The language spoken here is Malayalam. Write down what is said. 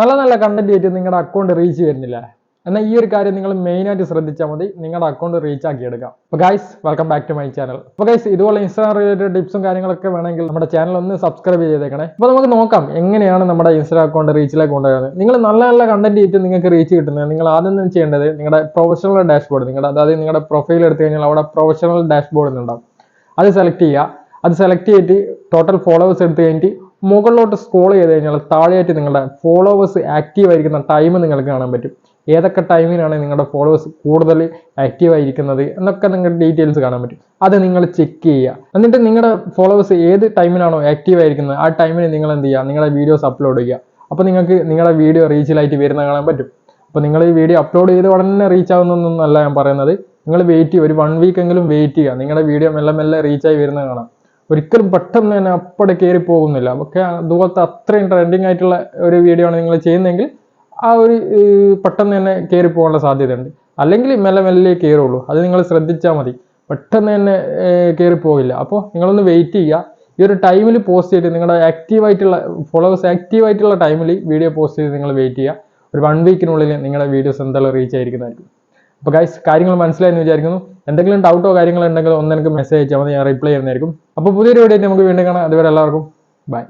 നല്ല നല്ല കണ്ടന്റ് ആയിട്ട് നിങ്ങളുടെ അക്കൗണ്ട് റീച്ച് വരുന്നില്ല. എന്നാൽ ഈ ഒരു കാര്യം നിങ്ങൾ മെയിൻ ആയിട്ട് ശ്രദ്ധിച്ചാൽ മതി. നിങ്ങളുടെ അക്കൗണ്ട് റീച്ച് ആക്കി എടുക്കാം. അപ്പോൾ guys welcome back to my channel അപ്പോൾ ഗൈസ് ഇതുപോലെ ഇൻസ്റ്റാഗ്രാം റിലേറ്റഡ് ടിപ്സും കാര്യങ്ങളൊക്കെ വേണമെങ്കിൽ നമ്മുടെ ചാനൽ ഒന്ന് സബ്സ്ക്രൈബ് ചെയ്തേക്കണേ. അപ്പോൾ നമുക്ക് നോക്കാം എങ്ങനെയാണ് നമ്മുടെ ഇൻസ്റ്റാ അക്കൗണ്ട് റീച്ചിലേക്ക് കൊണ്ടുവരുന്നത്. നിങ്ങൾ നല്ല നല്ല കണ്ടന്റ് ആയിട്ട് നിങ്ങൾക്ക് റീച്ച് കിട്ടുന്നത് നിങ്ങൾ ആദ്യം തന്നെ ചെയ്യേണ്ടത് നിങ്ങളുടെ പ്രൊഫഷണൽ ഡാഷ്ബോർഡ് നിങ്ങളുടെ അതായത് നിങ്ങളുടെ പ്രൊഫൈൽ എടുത്തു കഴിഞ്ഞാൽ അവിടെ പ്രൊഫഷണൽ ഡാഷ്ബോർഡ് ഉണ്ടാവും. അത് സെലക്ട് ചെയ്യുക. അത് സെലക്ട് ചെയ്തിട്ട് ടോട്ടൽ ഫോളോവേഴ്സ് എടുത്തു കഴിഞ്ഞിട്ട് മുകളിലോട്ട് സ്ക്രോൾ ചെയ്ത് കഴിഞ്ഞാൽ താഴെയായിട്ട് നിങ്ങളുടെ ഫോളോവേഴ്സ് ആക്റ്റീവ് ആയിരിക്കുന്ന ടൈം നിങ്ങൾക്ക് കാണാൻ പറ്റും. ഏതൊക്കെ ടൈമിനാണ് നിങ്ങളുടെ ഫോളോവേഴ്സ് കൂടുതൽ ആക്റ്റീവ് ആയിരിക്കുന്നത് എന്നൊക്കെ നിങ്ങളുടെ ഡീറ്റെയിൽസ് കാണാൻ പറ്റും. അത് നിങ്ങൾ ചെക്ക് ചെയ്യുക. എന്നിട്ട് നിങ്ങളുടെ ഫോളോവേഴ്സ് ഏത് ടൈമിനാണോ ആക്റ്റീവ് ആയിരിക്കുന്നത് ആ ടൈമിന് നിങ്ങൾ എന്ത് ചെയ്യുക? നിങ്ങളുടെ വീഡിയോസ് അപ്ലോഡ് ചെയ്യുക. അപ്പോൾ നിങ്ങൾക്ക് നിങ്ങളുടെ വീഡിയോ റീച്ചിലായിട്ട് വരുന്ന കാണാൻ പറ്റും. അപ്പോൾ നിങ്ങൾ ഈ വീഡിയോ അപ്ലോഡ് ചെയ്ത് ഉടനെ റീച്ച് ആവുന്നൊന്നല്ല ഞാൻ പറയുന്നത്. നിങ്ങൾ വെയിറ്റ് ചെയ്യുക ഒരു വൺ വീക്ക് എങ്കിലും വെയിറ്റ് ചെയ്യുക. നിങ്ങളുടെ വീഡിയോ മെല്ലെ മെല്ലെ റീച്ചായി വരുന്ന കാണാം. ഒരിക്കലും പെട്ടെന്ന് തന്നെ അപ്പടെ കയറി പോകുന്നില്ല. ഒക്കെ അതുപോലത്തെ അത്രയും ട്രെൻഡിങ് ആയിട്ടുള്ള ഒരു വീഡിയോ ആണ് നിങ്ങൾ ചെയ്യുന്നതെങ്കിൽ ആ ഒരു പെട്ടെന്ന് തന്നെ കയറി പോകാനുള്ള സാധ്യതയുണ്ട്. അല്ലെങ്കിൽ മെല്ലെ മെല്ലെ കയറുള്ളൂ അത് നിങ്ങൾ ശ്രദ്ധിച്ചാൽ മതി. പെട്ടെന്ന് തന്നെ കയറി പോകില്ല. അപ്പോൾ നിങ്ങളൊന്ന് വെയിറ്റ് ചെയ്യുക. ഈ ഒരു ടൈമിൽ പോസ്റ്റ് ചെയ്തിട്ട് നിങ്ങളുടെ ആക്റ്റീവ് ആയിട്ടുള്ള ഫോളോവേഴ്സ് ആക്റ്റീവ് ആയിട്ടുള്ള ടൈമിൽ വീഡിയോ പോസ്റ്റ് ചെയ്ത് നിങ്ങൾ വെയിറ്റ് ചെയ്യുക. ഒരു വൺ വീക്കിനുള്ളിൽ നിങ്ങളുടെ വീഡിയോസ് എന്തായാലും റീച്ച് ആയിരിക്കുന്നതായിരിക്കും. അപ്പോൾ ഗൈസ് കാര്യങ്ങൾ മനസ്സിലായെന്ന് വിചാരിക്കുന്നു. എന്തെങ്കിലും ഡൗട്ടോ കാര്യങ്ങളോ ഉണ്ടെങ്കിൽ ഒന്ന് എനിക്ക് മെസ്സേജ് അയച്ചാൽ മതി. ഞാൻ റിപ്ലൈ ചെയ്യുന്നതായിരിക്കും അപ്പോൾ പുതിയൊരു വീഡിയോ നമുക്ക് വീണ്ടും കാണാം. അതുവരെ എല്ലാവർക്കും ബൈ